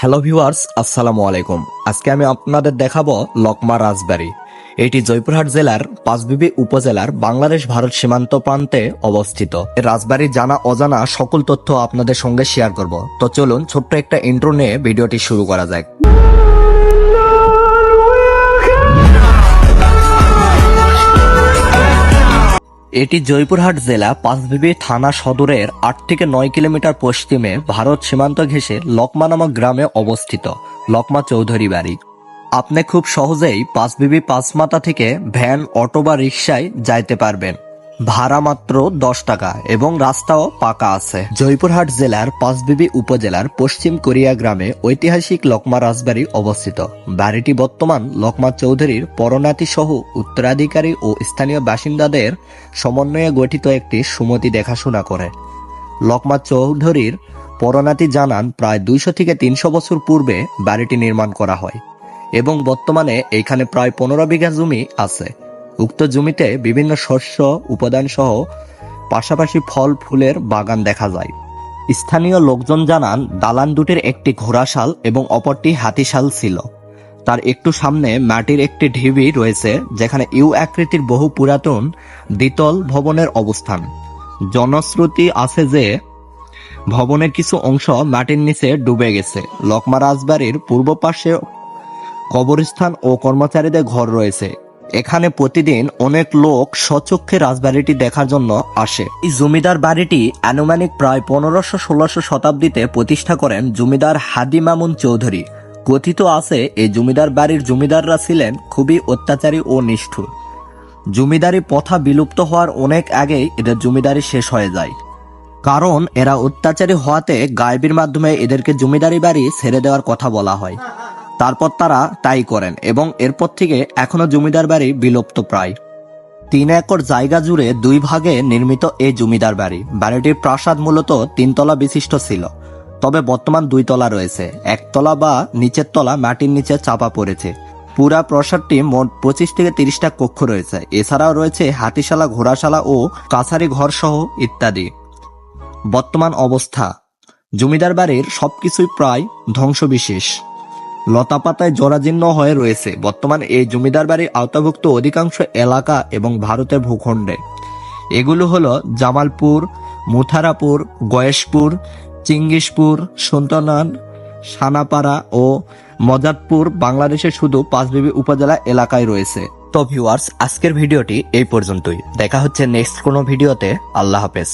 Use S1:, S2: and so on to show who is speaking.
S1: Hello viewers, আসসালামু আলাইকুম। আজকে আমি আপনাদের দেখাবো লকমা রাজবাড়ি। এটি জয়পুরহাট জেলার পাঁচবিবি উপজেলার বাংলাদেশ ভারত সীমান্ত প্রান্তে অবস্থিত। রাজবাড়ির জানা অজানা সকল তথ্য আপনাদের সঙ্গে শেয়ার করব। তো চলুন ছোট্ট একটা ইন্ট্রো নিয়ে ভিডিওটি শুরু করা যাক। এটি জয়পুরহাট জেলা পাঁচবিবি থানা সদরের আট থেকে নয় কিলোমিটার পশ্চিমে ভারত সীমান্ত ঘেঁষে লকমা নামক গ্রামে অবস্থিত, লকমা চৌধুরী বাড়ি। আপনি খুব সহজেই পাঁচবিবি পাঁচমাতা থেকে ভ্যান, অটো বা রিক্সায় যাইতে পারবেন। ভাড়া মাত্র দশ টাকা এবং রাস্তাও পাকা আছে। জয়পুরহাট জেলার পাঁচবিবি উপজেলার পশ্চিম কোরিয়া গ্রামে ঐতিহাসিক লকমা রাজবাড়ি অবস্থিত। বাড়িটি বর্তমান লকমা চৌধুরীর পরনাতি সহ উত্তরাধিকারী ও স্থানীয় বাসিন্দাদের সমন্বয়ে গঠিত একটি সুমতি দেখাশোনা করে। লকমা চৌধুরীর পরনাতি জানান, প্রায় দুইশো থেকে তিনশো বছর পূর্বে বাড়িটি নির্মাণ করা হয় এবং বর্তমানে এখানে প্রায় পনেরো বিঘা জমি আছে। উক্ত জমিতে বিভিন্ন শস্য উপাদান সহ পাশাপাশি ফল, ফুলের বাগান দেখা যায়। স্থানীয় লোকজন জানান, দালান দুটির একটি ঘোড়াশাল এবং অপরটি হাতিশাল ছিল। তার একটু সামনে মাটির একটি ঢিবি রয়েছে, যেখানে ইউ আকৃতির বহু পুরাতন দ্বিতল ভবনের অবস্থান। জনশ্রুতি আছে যে, ভবনের কিছু অংশ মাটির নিচে ডুবে গেছে। লকমা রাজবাড়ির পূর্ব পাশে কবরস্থান ও কর্মচারীদের ঘর রয়েছে। এখানে প্রতিদিন অনেক লোক স্বচক্ষে রাজবাড়িটি দেখার জন্য আসে। এই জমিদার বাড়িটি আনুমানিক প্রায় পনেরোশো, ষোলোশো শতাব্দীতে প্রতিষ্ঠা করেন জমিদার হাদি মামুন চৌধুরী। কথিত আছে, এই জমিদার বাড়ির জমিদাররা ছিলেন খুবই অত্যাচারী ও নিষ্ঠুর। জমিদারি প্রথা বিলুপ্ত হওয়ার অনেক আগেই এদের জমিদারি শেষ হয়ে যায়। কারণ এরা অত্যাচারী হওয়াতে গায়েবীর মাধ্যমে এদেরকে জমিদারি বাড়ি ছেড়ে দেওয়ার কথা বলা হয়। তারপর তারা তাই করেন এবং এরপর থেকে এখনও জমিদার বাড়ি বিলুপ্ত প্রায়। তিন একর জায়গা জুড়ে দুই ভাগে নির্মিত এই জমিদার বাড়ি। বাড়িটির প্রাসাদ মূলত তিনতলা বিশিষ্ট ছিল, তবে বর্তমান দুই তলা রয়েছে। একতলা বা নিচের তলা মাটির নিচে চাপা পড়েছে। পুরা প্রাসাদটি মোট পঁচিশ থেকে তিরিশটা কক্ষ রয়েছে। এছাড়াও রয়েছে হাতিশালা, ঘোড়াশালা ও কাছারি ঘর সহ ইত্যাদি। বর্তমান অবস্থা। জমিদার বাড়ির সবকিছুই প্রায় ধ্বংসবিশেষ। লতাপাতায় জরাজীর্ণ হয়ে রয়েছে। বর্তমান এই জমিদার বাড়ির আওতাভুক্ত অধিকাংশ এলাকা এবং ভারতের ভূখণ্ডে। এগুলো হলো জামালপুর, মুথারাপুর, গয়েশপুর, চিঙ্গিসপুর, সুন্তনান, সানাপাড়া ও মজাদপুর বাংলাদেশের শুধু পাঁচবিবি উপজেলা এলাকায় রয়েছে। তো ভিউয়ার্স আজকের ভিডিওটি এই পর্যন্তই। দেখা হচ্ছে নেক্সট কোনো ভিডিওতে। আল্লাহ হাফেজ।